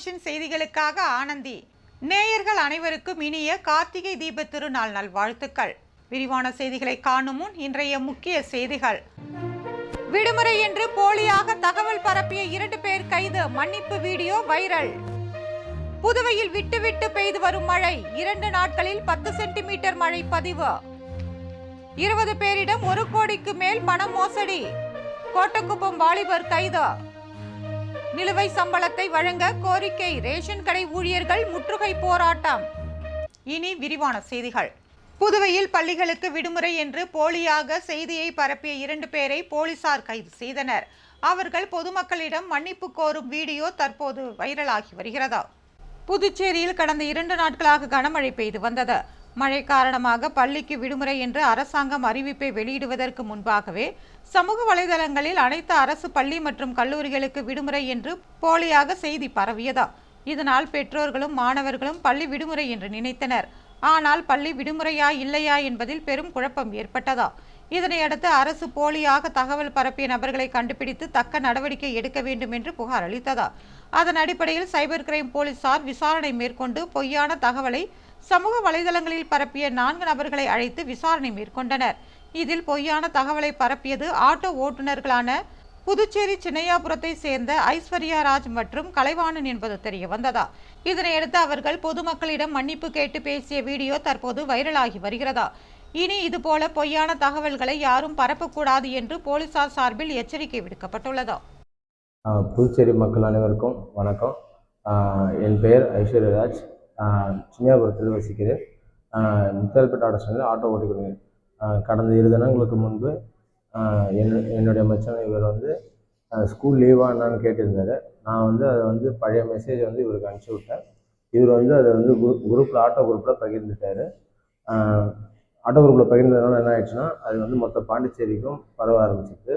Vision செய்திகளுக்காக ஆனந்தி. நேயர்கள் அனைவருக்கும் இனிய கார்த்திகை தீப திருநாள் நல்வாழ்த்துக்கள். விரிவான செய்திகளை காணும் முன் இன்றைய முக்கிய செய்திகள். விடுமுறை என்று போலியாக தகவல் பரப்பிய இரண்டு பேர் கைது. மன்னிப்பு வீடியோ வைரல். புதுவையில் விட்டு விட்டு பெய்து வரும் மழை. இரண்டு நாட்களில் பத்து சென்டிமீட்டர் மழை பதிவு. இருபது பேரிடம் ஒரு கோடிக்கு மேல் பணம் மோசடி. கோட்டக்குப்பம் வாலிபர் கைது. நிலுவை சம்பளத்தை வழங்க கோரிக்கை. ரேஷன் கடை ஊழியர்கள் முற்றுகை போராட்டம். இனி விரிவான செய்திகள். புதுவையில் பள்ளிகளுக்கு விடுமுறை என்று போலியாக செய்தியை பரப்பிய இரண்டு பேரை போலீசார் கைது செய்தனர். அவர்கள் பொதுமக்களிடம் மன்னிப்பு கோரும் வீடியோ தற்போது வைரலாகி வருகிறது. புதுச்சேரியில் கடந்த இரண்டு நாட்களாக கனமழை பெய்து வந்தது. மழை காரணமாக பள்ளிக்கு விடுமுறை என்று அரசாங்கம் அறிவிப்பை வெளியிடுவதற்கு முன்பாகவே சமூக வலைதளங்களில் அனைத்து அரசு பள்ளி மற்றும் கல்லூரிகளுக்கு விடுமுறை என்று போலியாக செய்தி பரவியதா. இதனால் பெற்றோர்களும் மாணவர்களும் பள்ளி விடுமுறை என்று நினைத்தனர். ஆனால் பள்ளி விடுமுறையா இல்லையா என்பதில் பெரும் குழப்பம் ஏற்பட்டதா. இதனையடுத்து அரசு போலியாக தகவல் பரப்பிய நபர்களை கண்டுபிடித்து தக்க நடவடிக்கை எடுக்க வேண்டும் என்று புகார் அளித்ததா. அதன் அடிப்படையில் சைபர் கிரைம் போலீசார் விசாரணை மேற்கொண்டு பொய்யான தகவலை சமூக வலைதளங்களில் பரப்பிய நான்கு நபர்களை அழைத்து விசாரணை மேற்கொண்டனர். இதில் பொய்யான தகவலை பரப்பியது ஆட்டோ ஓட்டுநர்களான புதுச்சேரி சின்னையாபுரத்தை சேர்ந்த ஐஸ்வர்யா ராஜ் மற்றும் கலைவாணன் என்பது தெரிய வந்ததா இதனையடுத்து அவர்கள் பொதுமக்களிடம் மன்னிப்பு கேட்டு பேசிய வீடியோ தற்போது வைரலாகி வருகிறதா? இனி இதுபோல பொய்யான தகவல்களை யாரும் பரப்பக்கூடாது என்று போலீசார் சார்பில் எச்சரிக்கை விடுக்கப்பட்டுள்ளதா? புதுச்சேரி மக்கள் அனைவருக்கும் வணக்கம். என் பெயர் ஐஸ்வர்யராஜ் ஆஹ் சின்னியாபுரத்தில் வசிக்கிறேன் ஆஹ் ஆட்டோ ஸ்டாண்டில் ஆட்டோ ஓட்டிக்கிறேன் கடந்த இரு தினங்களுக்கு முன்பு என் என்னுடைய மச்சான் இவர் வந்து ஸ்கூல் லீவா என்னன்னு கேட்டிருந்தாரு. நான் வந்து அதை வந்து பழைய மெசேஜ் வந்து இவருக்கு அனுப்பிச்சி விட்டேன். இவர் வந்து அதை வந்து குரூப் குரூப்பில் ஆட்டோ குரூப்பில் பகிர்ந்துட்டாரு. ஆட்டோ குரூப்பில் பகிர்ந்ததுனால என்ன ஆயிடுச்சுன்னா அது வந்து மொத்த பாண்டிச்சேரிக்கும் பரவ ஆரம்பிச்சிட்டு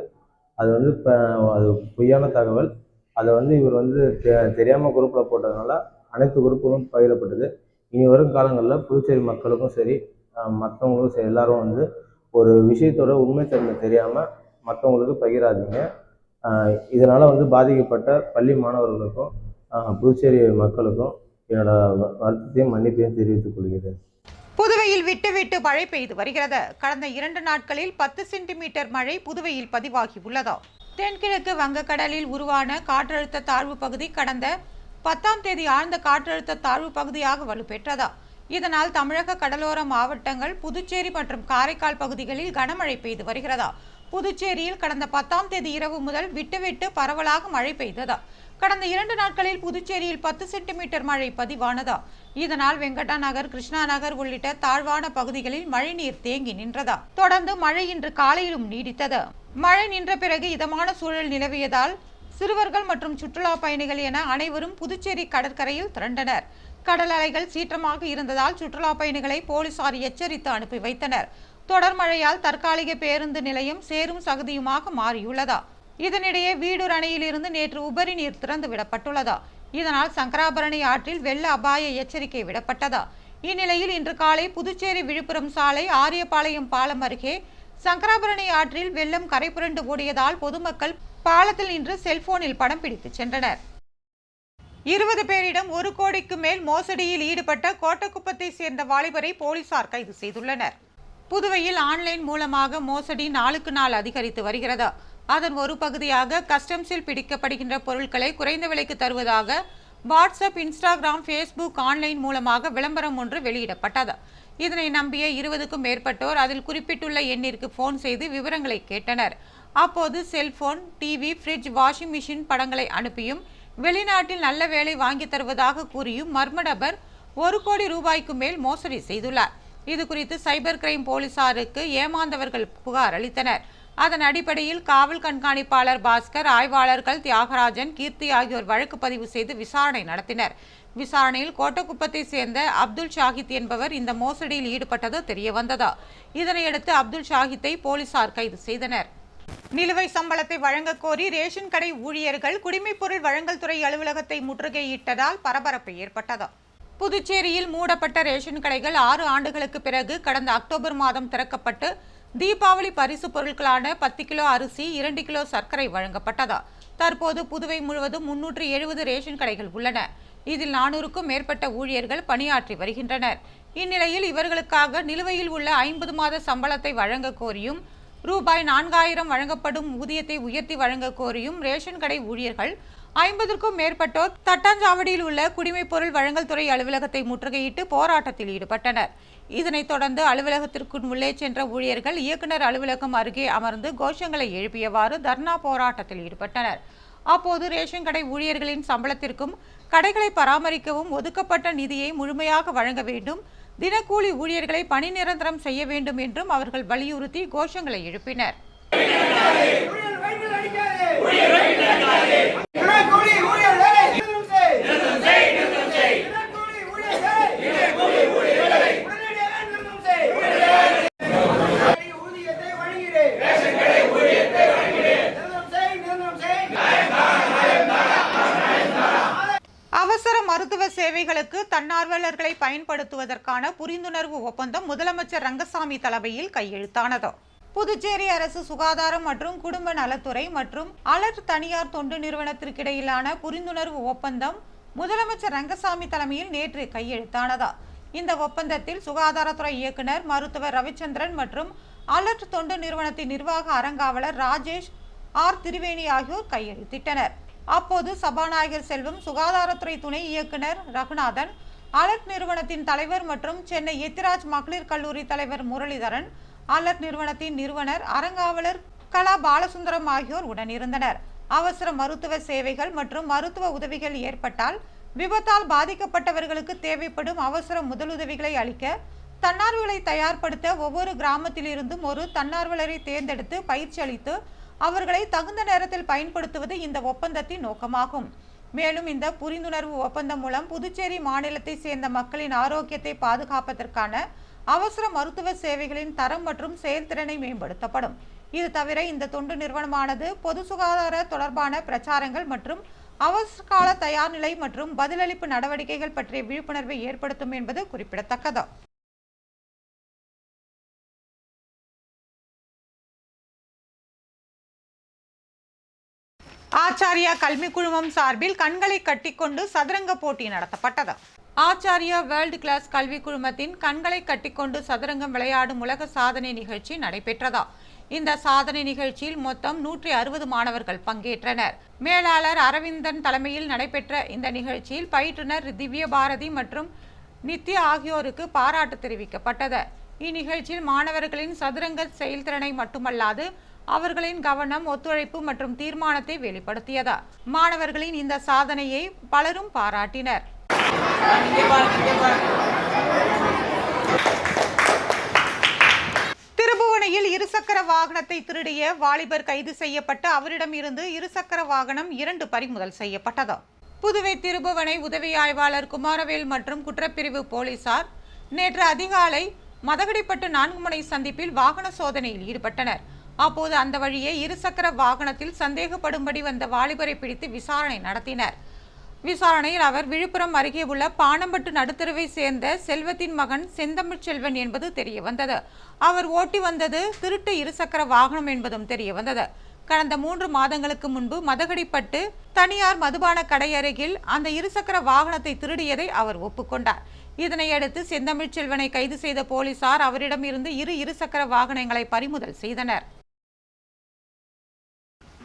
அது வந்து இப்போ அது பொய்யான தகவல். அதை வந்து இவர் வந்து தெ தெரியாமல் குரூப்பில் போட்டதுனால அனைத்து குரூப்புகளும் பகிரப்பட்டது. இனி வரும் காலங்களில் புதுச்சேரி மக்களுக்கும் சரி மற்றவங்களுக்கும் சரி எல்லாரும் வந்து ஒரு விஷயத்தோட உண்மைத்தன்மை தெரியாமல் மற்றவங்களுக்கு பகிராதீங்க. இதனால் வந்து பாதிக்கப்பட்ட பள்ளி மாணவர்களுக்கும் புதுச்சேரி மக்களுக்கும் என்னோட வருத்தத்தையும் மன்னிப்பையும் தெரிவித்துக் கொள்கிறேன். புதுவையில் விட்டு விட்டு மழை பெய்து வருகிறது. கடந்த இரண்டு நாட்களில் பத்து சென்டிமீட்டர் மழை புதுவையில் பதிவாகி உள்ளதா தென்கிழக்கு வங்கக்கடலில் உருவான காற்றழுத்த தாழ்வு பகுதி கடந்த பத்தாம் தேதி ஆழ்ந்த காற்றழுத்த தாழ்வு பகுதியாக வலுப்பெற்றதா? இதனால் தமிழக கடலோர மாவட்டங்கள் புதுச்சேரி மற்றும் காரைக்கால் பகுதிகளில் கனமழை பெய்து வருகிறதா? புதுச்சேரியில் கடந்த பத்தாம் தேதி இரவு முதல் விட்டுவிட்டு பரவலாக மழை பெய்ததா? கடந்த இரண்டு நாட்களில் புதுச்சேரியில் பத்து சென்டிமீட்டர் மழை பதிவானதா? இதனால் வெங்கடா நகர் கிருஷ்ணா நகர் உள்ளிட்ட தாழ்வான பகுதிகளில் மழைநீர் தேங்கி நின்றதா? தொடர்ந்து மழை இன்று காலையிலும் நீடித்தது. மழை நின்ற பிறகு இதமான சூழல் நிலவியதால் சிறுவர்கள் மற்றும் சுற்றுலா பயணிகள் என அனைவரும் புதுச்சேரி கடற்கரையில் திரண்டனர். கடல் அலைகள் சீற்றமாக இருந்ததால் சுற்றுலா பயணிகளை போலீசார் எச்சரித்து அனுப்பி வைத்தனர். தொடர் மழையால் தற்காலிக பேருந்து நிலையம் சேரும் சகதியுமாக மாறியுள்ளதா? இதனிடையே வீடூர் அணையிலிருந்து நேற்று உபரி நீர் திறந்து விடப்பட்டுள்ளதா? இதனால் சங்கராபரணி ஆற்றில் வெள்ள அபாய எச்சரிக்கை விடப்பட்டதா? இந்நிலையில் இன்று காலை புதுச்சேரி விழுப்புரம் சாலை ஆரியபாளையம் பாலம் அருகே சங்கராபரணி ஆற்றில் வெள்ளம் கரை புரண்டு ஓடியதால் பொதுமக்கள் பாலத்தில் நின்று செல்போனில் படம் பிடித்து சென்றனர். இருபது பேரிடம் ஒரு கோடிக்கு மேல் மோசடியில் ஈடுபட்ட கோட்டக்குப்பத்தை சேர்ந்த வாலிபரை போலீசார் கைது செய்துள்ளனர். புதுவையில் ஆன்லைன் மூலமாக மோசடி நாளுக்கு நாள் அதிகரித்து வருகிறது. அதன் ஒரு பகுதியாக கஸ்டம்ஸில் பிடிக்கப்படுகின்ற பொருட்களை குறைந்த விலைக்கு தருவதாக வாட்ஸ்அப் இன்ஸ்டாகிராம் ஃபேஸ்புக் ஆன்லைன் மூலமாக விளம்பரம் ஒன்று வெளியிடப்பட்டது. இதனை நம்பிய இருபதுக்கும் மேற்பட்டோர் அதில் குறிப்பிட்டுள்ள எண்ணிற்கு ஃபோன் செய்து விவரங்களை கேட்டனர். அப்போது cellphone TV fridge washing machine படங்களை அனுப்பியும் வெளிநாட்டில் நல்ல வேலை வாங்கி தருவதாக கூறியும் மர்ம நபர் ஒரு கோடி ரூபாய்க்கு மேல் மோசடி செய்துள்ளார். இது குறித்து சைபர் கிரைம் போலீசாருக்கு ஏமாந்தவர்கள் புகார் அளித்தனர். அதன் அடிப்படையில் காவல் கண்காணிப்பாளர் பாஸ்கர் ஆய்வாளர்கள் தியாகராஜன் கீர்த்தி ஆகியோர் வழக்கு பதிவு செய்து விசாரணை நடத்தினர். விசாரணையில் கோட்டக்குப்பத்தை சேர்ந்த அப்துல் ஷாஹித் என்பவர் இந்த மோசடியில் ஈடுபட்டது தெரிய வந்ததா இதனையடுத்து அப்துல் ஷாஹித்தை போலீசார் கைது செய்தனர். நிலுவை சம்பளத்தை வழங்கக் கோரி ரேஷன் கடை ஊழியர்கள் குடிமைப்பொருள் வழங்கல் துறை அலுவலகத்தை முற்றுகையிட்டதால் பரபரப்பு ஏற்பட்டது. புதுச்சேரியில் மூடப்பட்ட ரேஷன் கடைகள் ஆறு ஆண்டுகளுக்கு பிறகு கடந்த அக்டோபர் மாதம் திறக்கப்பட்டு தீபாவளி பரிசு பொருட்களான பத்து கிலோ அரிசி இரண்டு கிலோ சர்க்கரை வழங்கப்பட்டதா. தற்போது புதுவை முழுவதும் முன்னூற்று எழுபது ரேஷன் கடைகள் உள்ளன. இதில் நானூறுக்கும் மேற்பட்ட ஊழியர்கள் பணியாற்றி வருகின்றனர். இந்நிலையில் இவர்களுக்காக நிலுவையில் உள்ள ஐம்பது மாத சம்பளத்தை வழங்க கோரியும் ரூபாய் நான்காயிரம் வழங்கப்படும் ஊதியத்தை உயர்த்தி வழங்க கோரியும் ரேஷன் கடை ஊழியர்கள் ஐம்பதற்கும் மேற்பட்டோர் தட்டாஞ்சாவடியில் உள்ள குடிமைப் பொருள் வழங்கல் துறை அலுவலகத்தை முற்றுகையிட்டு போராட்டத்தில் ஈடுபட்டனர். இதனைத் தொடர்ந்து அலுவலகத்திற்குள் உள்ளே சென்ற ஊழியர்கள் இயக்குனர் அலுவலகம் அருகே அமர்ந்து கோஷங்களை எழுப்பியவாறு தர்ணா போராட்டத்தில் ஈடுபட்டனர். அப்போது ரேஷன் கடை ஊழியர்களின் சம்பளத்திற்கும் கடைகளை பராமரிக்கவும் ஒதுக்கப்பட்ட நிதியை முழுமையாக வழங்க வேண்டும். தினக்கூலி ஊழியர்களை பணி நிரந்தரம் செய்ய வேண்டும் என்றும் அவர்கள் வலியுறுத்தி கோஷங்களை எழுப்பினர். ஊழியர் மருத்துவ சேவைகளுக்கு தன்னார்வலர்களை பயன்படுத்துவதற்கான புரிந்துணர்வு ஒப்பந்தம் முதலமைச்சர் ரங்கசாமி தலைமையில் கையெழுத்தானது. புதுச்சேரி அரசு சுகாதாரம் மற்றும் குடும்ப நலத்துறை மற்றும் அலர்ட் தனியார் தொண்டு நிறுவனத்திற்கிடையிலான புரிந்துணர்வு ஒப்பந்தம் முதலமைச்சர் ரங்கசாமி தலைமையில் நேற்று கையெழுத்தானது. இந்த ஒப்பந்தத்தில் சுகாதாரத்துறை இயக்குனர் மருத்துவர் ரவிச்சந்திரன் மற்றும் அலர்ட் தொண்டு நிறுவனத்தின் நிர்வாக அறங்காவலர் ராஜேஷ் ஆர். திரிவேணி ஆகியோர் கையெழுத்திட்டனர். அப்போது சபாநாயகர் செல்வம் சுகாதாரத்துறை துணை இயக்குனர் ரகுநாதன் அலர்ட் நிறுவனத்தின் தலைவர் மற்றும் சென்னை எத்திராஜ் மகளிர் கல்லூரி தலைவர் முரளிதரன் அலர்ட் நிறுவனத்தின் நிறுவனர் அறங்காவலர் கலா பாலசுந்தரம் ஆகியோர் உடனிருந்தனர். அவசர மருத்துவ சேவைகள் மற்றும் மருத்துவ உதவிகள் ஏற்பட்டால் விபத்தால் பாதிக்கப்பட்டவர்களுக்கு தேவைப்படும் அவசர முதலுதவிகளை அளிக்க தன்னார்வலை தயார்படுத்த ஒவ்வொரு கிராமத்திலிருந்தும் ஒரு தன்னார்வலரை தேர்ந்தெடுத்து பயிற்சி அளித்து அவர்களை தகுந்த நேரத்தில் பயன்படுத்துவது இந்த ஒப்பந்தத்தின் நோக்கமாகும். மேலும் இந்த புரிந்துணர்வு ஒப்பந்தம் மூலம் புதுச்சேரி மாநிலத்தை சேர்ந்த மக்களின் ஆரோக்கியத்தை பாதுகாப்பதற்கான அவசர மருத்துவ சேவைகளின் தரம் மற்றும் செயல்திறனை மேம்படுத்தப்படும். இது தவிர இந்த தொண்டு நிறுவனமானது பொது சுகாதார தொடர்பான பிரச்சாரங்கள் மற்றும் அவசர கால மற்றும் பதிலளிப்பு நடவடிக்கைகள் பற்றிய விழிப்புணர்வை ஏற்படுத்தும் என்பது குறிப்பிடத்தக்கது. ஆச்சாரியா கல்வி குழுமம் சார்பில் கண்களை கட்டிக்கொண்டு சதுரங்க போட்டி நடத்தப்பட்டது. ஆச்சாரியா வேர்ல்டு கிளாஸ் கல்வி குழுமத்தின் கண்களை கட்டிக்கொண்டு சதுரங்கம் விளையாடும் உலக சாதனை நிகழ்ச்சி நடைபெற்றதா. இந்த சாதனை நிகழ்ச்சியில் மொத்தம் நூற்றி அறுபது மாணவர்கள் பங்கேற்றனர். மேலாளர் அரவிந்தன் தலைமையில் நடைபெற்ற இந்த நிகழ்ச்சியில் பயிற்றுனர் திவ்ய பாரதி மற்றும் நித்யா ஆகியோருக்கு பாராட்டு தெரிவிக்கப்பட்டது. இந்நிகழ்ச்சியில் மாணவர்களின் சதுரங்க செயல்திறனை மட்டுமல்லாது அவர்களின் கவனம் ஒத்துழைப்பு மற்றும் தீர்மானத்தை வெளிப்படுத்தியது? மாணவர்களின் இந்த சாதனையை பலரும் பாராட்டினர். திருபுவனையில் இருசக்கர வாகனத்தை திருடிய வாலிபர் கைது செய்யப்பட்டு அவரிடம் இருந்து இருசக்கர வாகனம் இரண்டு பறிமுதல் செய்யப்பட்டது. புதுவை திருபுவனை உதவி ஆய்வாளர் குமாரவேல் மற்றும் குற்றப்பிரிவு போலீசார் நேற்று அதிகாலை மதகடிப்பட்டு நான்குமுனை சந்திப்பில் வாகன சோதனையில் ஈடுபட்டனர். அப்போது அந்த வழியே இருசக்கர வாகனத்தில் சந்தேகப்படும்படி வந்த வாலிபரை பிடித்து விசாரணை நடத்தினர். விசாரணையில் அவர் விழுப்புரம் அருகே உள்ள பானம்பட்டு நடுத்தருவை சேர்ந்த செல்வத்தின் மகன் செந்தமிழ் செல்வன் என்பது தெரிய வந்தது. அவர் ஓட்டி வந்தது திருட்டு இருசக்கர வாகனம் என்பதும் தெரிய வந்தது. கடந்த மூன்று மாதங்களுக்கு முன்பு மதகடிப்பட்டு தனியார் மதுபான கடை அருகில் அந்த இருசக்கர வாகனத்தை திருடியதை அவர் ஒப்புக்கொண்டார். இதனையடுத்து செந்தமிழ் செல்வனை கைது செய்த போலீசார் அவரிடம் இருந்து இரு இருசக்கர வாகனங்களை பறிமுதல் செய்தனர்.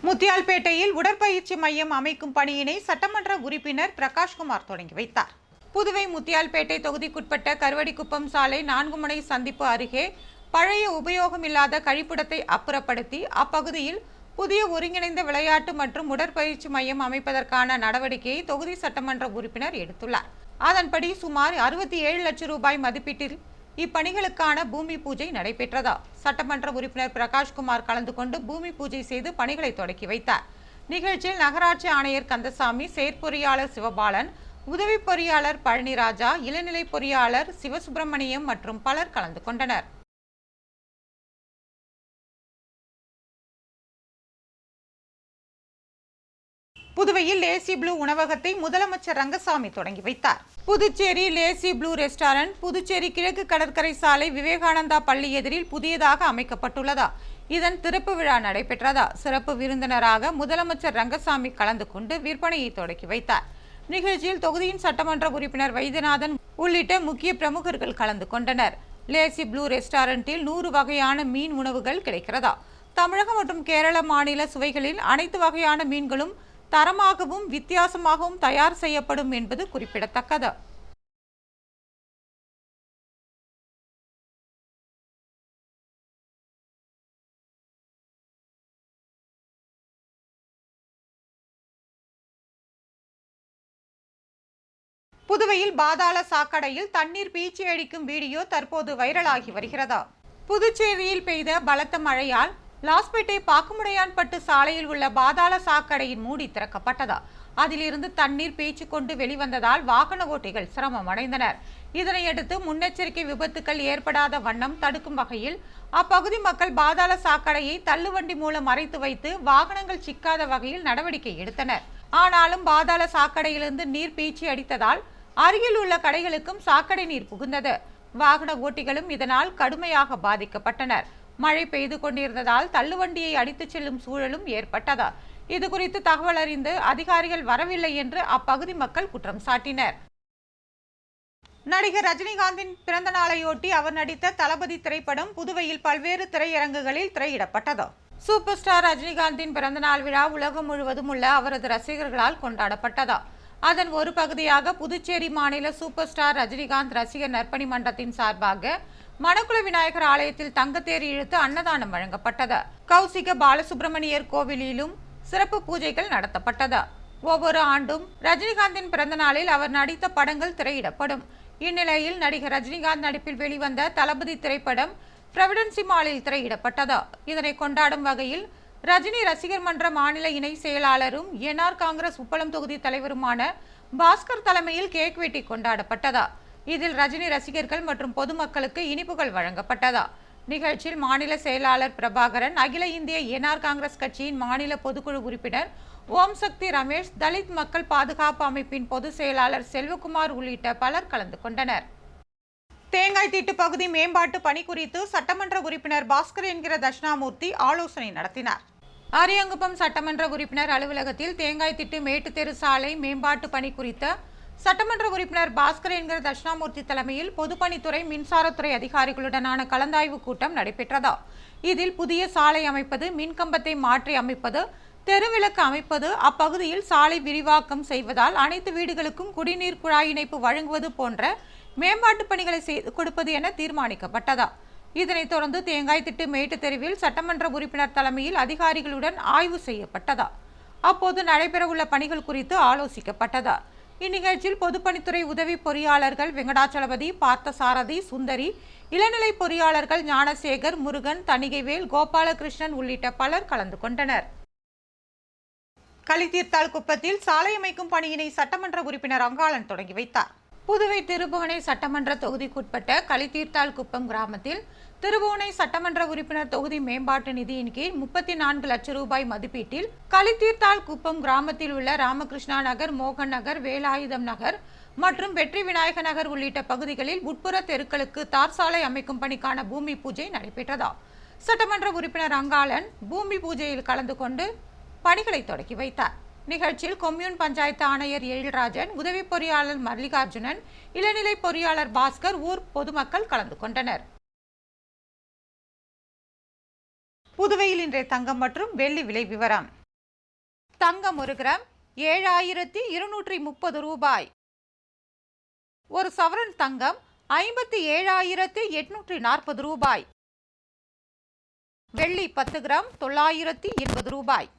முத்தியால்பேட்டையில் உடற்பயிற்சி மையம் அமைக்கும் பணியினை சட்டமன்ற உறுப்பினர் பிரகாஷ்குமார் தொடங்கி வைத்தார். புதுவை முத்தியால்பேட்டை தொகுதிக்குட்பட்ட கருவடிக்குப்பம் சாலை நான்குமுனை சந்திப்பு அருகே பழைய உபயோகமில்லாத கழிப்பிடத்தை அப்புறப்படுத்தி அப்பகுதியில் புதிய ஒருங்கிணைந்த விளையாட்டு மற்றும் உடற்பயிற்சி மையம் அமைப்பதற்கான நடவடிக்கையை தொகுதி சட்டமன்ற உறுப்பினர் எடுத்துள்ளார். அதன்படி சுமார் அறுபத்தி ஏழு லட்சம் ரூபாய் மதிப்பீட்டில் இப்பணிகளுக்கான பூமி பூஜை நடைபெற்றதா? சட்டமன்ற உறுப்பினர் பிரகாஷ்குமார் கலந்து கொண்டு பூமி பூஜை செய்து பணிகளை தொடக்கி வைத்தார். நிகழ்ச்சியில் நகராட்சி ஆணையர் கந்தசாமி செயற்பொறியாளர் சிவபாலன் உதவி பொறியாளர் பழனிராஜா இளநிலை பொறியாளர் சிவசுப்பிரமணியம் மற்றும் பலர் கலந்து கொண்டனர். புதுவையில் லேசி ப்ளூ உணவகத்தை முதலமைச்சர் ரங்கசாமி தொடங்கி வைத்தார். Puducherry lazy blue restaurant Puducherry கிழக்கு கடற்கரை சாலை விவேகானந்தா பள்ளி எதிரில் புதியதாக அமைக்கப்பட்டுள்ளதா? இதன் திறப்பு விழா நடைபெற்றதா? சிறப்பு விருந்தினராக முதலமைச்சர் ரங்கசாமி கலந்து கொண்டு விற்பனையை தொடக்கி வைத்தார். நிகழ்ச்சியில் தொகுதியின் சட்டமன்ற உறுப்பினர் வைத்தியநாதன் உள்ளிட்ட முக்கிய பிரமுகர்கள் கலந்து கொண்டனர். லேசி ப்ளூ ரெஸ்டாரண்டில் நூறு வகையான மீன் உணவுகள் கிடைக்கிறதா? தமிழகம் மற்றும் கேரள மாநில சுவைகளில் அனைத்து வகையான மீன்களும் தரமாகவும் வித்தியாசமாகவும் தயார் செய்யப்படும் என்பது குறிப்பிடத்தக்கது. புதுவையில் பாதாள சாக்கடையில் தண்ணீர் பீச்சி அடிக்கும் வீடியோ தற்போது வைரலாகி வருகிறதா. புதுச்சேரியில் பெய்த பலத்த மழையால் லாஸ்பேட்டை பாக்குமுடையான்பட்டு சாலையில் உள்ள பாதாள சாக்கடையின் மூடி திறக்கப்பட்டதா. அதிலிருந்து தண்ணீர் பீச்சு கொண்டு வெளிவந்ததால் வாகன ஓட்டிகள் சிரமம் அடைந்தனர். இதனையடுத்து முன்னெச்சரிக்கை விபத்துக்கள் ஏற்படாத வண்ணம் தடுக்கும் வகையில் அப்பகுதி மக்கள் பாதாள சாக்கடையை தள்ளுவண்டி மூலம் மறைத்து வைத்து வாகனங்கள் சிக்காத வகையில் நடவடிக்கை எடுத்தனர். ஆனாலும் பாதாள சாக்கடையிலிருந்து நீர் பீச்சி அடித்ததால் அருகில் உள்ள கடைகளுக்கும் சாக்கடை நீர் புகுந்தது. வாகன ஓட்டிகளும் இதனால் கடுமையாக பாதிக்கப்பட்டனர். மழை பெய்து கொண்டிருந்ததால் தள்ளுவண்டியை அடித்துச் செல்லும் சூழலும் ஏற்பட்டது? இது குறித்து தகவல் அறிந்து அதிகாரிகள் வரவில்லை என்று அப்பகுதி மக்கள் குற்றம் சாட்டினர். நடிகர் ரஜினிகாந்தின் பிறந்த நாளையொட்டி அவர் நடித்த தளபதி திரைப்படம் புதுவையில் பல்வேறு திரையரங்குகளில் திரையிடப்பட்டது. சூப்பர் ஸ்டார் ரஜினிகாந்தின் பிறந்தநாள் விழா உலகம் முழுவதும் உள்ள அவரது ரசிகர்களால் கொண்டாடப்பட்டது? அதன் ஒரு பகுதியாக புதுச்சேரி மாநில சூப்பர் ஸ்டார் ரஜினிகாந்த் ரசிகர் நற்பணி மன்றத்தின் சார்பாக மணக்குள விநாயகர் ஆலயத்தில் தங்கத்தேர் இழுத்து அன்னதானம் வழங்கப்பட்டது. கௌசிக பாலசுப்பிரமணியர் கோவிலிலும் சிறப்பு பூஜைகள் நடத்தப்பட்டது. ஒவ்வொரு ஆண்டும் ரஜினிகாந்தின் பிறந்த நாளில் அவர் நடித்த படங்கள் திரையிடப்படும். இந்நிலையில் நடிகர் ரஜினிகாந்த் நடிப்பில் வெளிவந்த தளபதி திரைப்படம் பிரவிடன்சி மாலில் திரையிடப்பட்டது. இதனை கொண்டாடும் வகையில் ரஜினி ரசிகர் மன்ற மாநில இணை செயலாளரும் என்ஆர் காங்கிரஸ் உப்பளம் தொகுதி தலைவருமான பாஸ்கர் தலைமையில் கேக் வெட்டி கொண்டாடப்பட்டதா. இதில் ரஜினி ரசிகர்கள் மற்றும் பொதுமக்களுக்கு இனிப்புகள் வழங்கப்பட்டதா? நிகழ்ச்சியில் மாநில செயலாளர் பிரபாகரன் அகில இந்திய என்ஆர் காங்கிரஸ் கட்சியின் மாநில பொதுக்குழு உறுப்பினர் ஓம் சக்தி ரமேஷ் தலித் மக்கள் பாதுகாப்பு அமைப்பின் பொதுச் செயலாளர் செல்வகுமார் உள்ளிட்ட பலர் கலந்து கொண்டனர். தேங்காய் திட்டு பகுதி மேம்பாட்டு பணி குறித்து சட்டமன்ற உறுப்பினர் பாஸ்கர் என்கிற தட்சிணாமூர்த்தி ஆலோசனை நடத்தினார். அரியங்குப்பம் சட்டமன்ற உறுப்பினர் அலுவலகத்தில் தேங்காய் திட்டு மேட்டுத்தெரு சாலை மேம்பாட்டு பணி குறித்த சட்டமன்ற உறுப்பினர் பாஸ்கர் என்கிற தட்சிணாமூர்த்தி தலைமையில் பொதுப்பணித்துறை மின்சாரத்துறை அதிகாரிகளுடனான கலந்தாய்வு கூட்டம் நடைபெற்றதா. இதில் புதிய சாலை அமைப்பது மின்கம்பத்தை மாற்றி அமைப்பது தெருவிளக்கு அமைப்பது அப்பகுதியில் சாலை விரிவாக்கம் செய்வதால் அனைத்து வீடுகளுக்கும் குடிநீர் குழாய் இணைப்பு வழங்குவது போன்ற மேம்பாட்டு பணிகளை செய்து கொடுப்பது என தீர்மானிக்கப்பட்டதா. இதனைத் தொடர்ந்து தேங்காய் திட்டு மேட்டு தெருவில் சட்டமன்ற உறுப்பினர் தலைமையில் அதிகாரிகளுடன் ஆய்வு செய்யப்பட்டதா. அப்போது நடைபெறவுள்ள பணிகள் குறித்து ஆலோசிக்கப்பட்டதா. இந்நிகழ்ச்சியில் பொதுப்பணித்துறை உதவி பொறியாளர்கள் வெங்கடாச்சலபதி பார்த்தசாரதி சுந்தரி இளநிலை பொறியாளர்கள் ஞானசேகர் முருகன் தணிகைவேல் கோபாலகிருஷ்ணன் உள்ளிட்ட பலர் கலந்து கொண்டனர். களித்தீர்த்தால் குப்பத்தில் சாலை அமைக்கும் பணியினை சட்டமன்ற உறுப்பினர் அங்காளன் தொடங்கி வைத்தார். புதுவை திருபுவனை சட்டமன்ற தொகுதிக்குட்பட்ட களித்தீர்த்தால் குப்பம் கிராமத்தில் திருபுவனை சட்டமன்ற உறுப்பினர் தொகுதி மேம்பாட்டு நிதியின் கீழ் முப்பத்தி நான்கு லட்சம் ரூபாய் மதிப்பீட்டில் களித்தீர்த்தால் குப்பம் கிராமத்தில் உள்ள ராமகிருஷ்ணா நகர் மோகன் நகர் வேலாயுதம் நகர் மற்றும் வெற்றி விநாயக நகர் உள்ளிட்ட பகுதிகளில் உட்புற தெருக்களுக்கு தார் சாலை அமைக்கும் பணிக்கான பூமி பூஜை நடைபெற்றதா சட்டமன்ற உறுப்பினர் அங்காளன் பூமி பூஜையில் கலந்து கொண்டு பணிகளை தொடக்கி வைத்தார். நிகழ்ச்சியில் கொம்யூன் பஞ்சாயத்து ஆணையர் எழில்ராஜன் உதவி பொறியாளர் மல்லிகார்ஜுனன் இளநிலை பொறியாளர் பாஸ்கர் ஊர் பொதுமக்கள் கலந்து கொண்டனர். புதுவையில் இன்றைய தங்கம் மற்றும் வெள்ளி விலை விவரம். தங்கம் ஒரு கிராம் ஏழாயிரத்தி இருநூற்றி முப்பது ரூபாய். ஒரு சவரன் தங்கம் ஐம்பத்தி ஏழாயிரத்தி எட்நூற்றி நாற்பது ரூபாய். வெள்ளி பத்து கிராம் தொள்ளாயிரத்தி எண்பது ரூபாய்.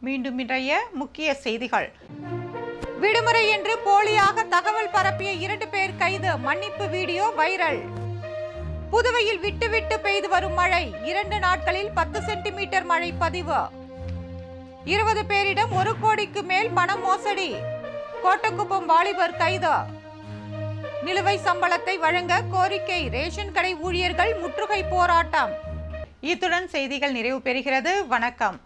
மீண்டும் இன்றைய முக்கிய செய்திகள். விடுமுறை என்று போலியாக தகவல் பரப்பிய இரண்டு பேர் கைது. மன்னிப்பு வீடியோ வைரல். புதுவையில் விட்டுவிட்டு பெய்து வரும் மழை. இரண்டு நாட்களில் பத்து சென்டிமீட்டர் மழை பதிவு. இருபது பேரிடம் ஒரு கோடிக்கு மேல் பணம் மோசடி. கோட்டக்குப்பம் வாலிபர் கைது. நிலுவை சம்பளத்தை வழங்க கோரிக்கை. ரேஷன் கடை ஊழியர்கள் முற்றுகை போராட்டம். இத்துடன் செய்திகள் நிறைவு பெறுகிறது. வணக்கம்.